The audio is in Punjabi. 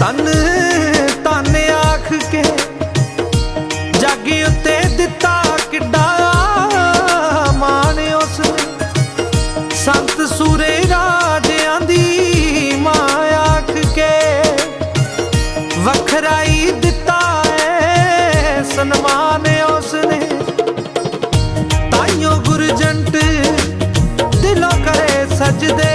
ਤਨ ਤਨ ਆਖ ਕੇ ਜੱਗ ਉੱਤੇ ਦਿੱਤਾ ਕਿੱਡਾ ਮਾਣ ਉਸਨੇ। ਸੰਤ ਸੂਰੇ ਰਾਜਿਆਂ ਦੀ ਮਾਂ ਆਖ ਕੇ ਵਖਰਾਈ ਦਿੱਤਾ ਏ ਸਨਮਾਨ ਉਸਨੇ। ਤਾਈਓ ਗੁਰਜੰਟ ਦਿਲੋਂ ਕਰੇ ਸਜਦੇ।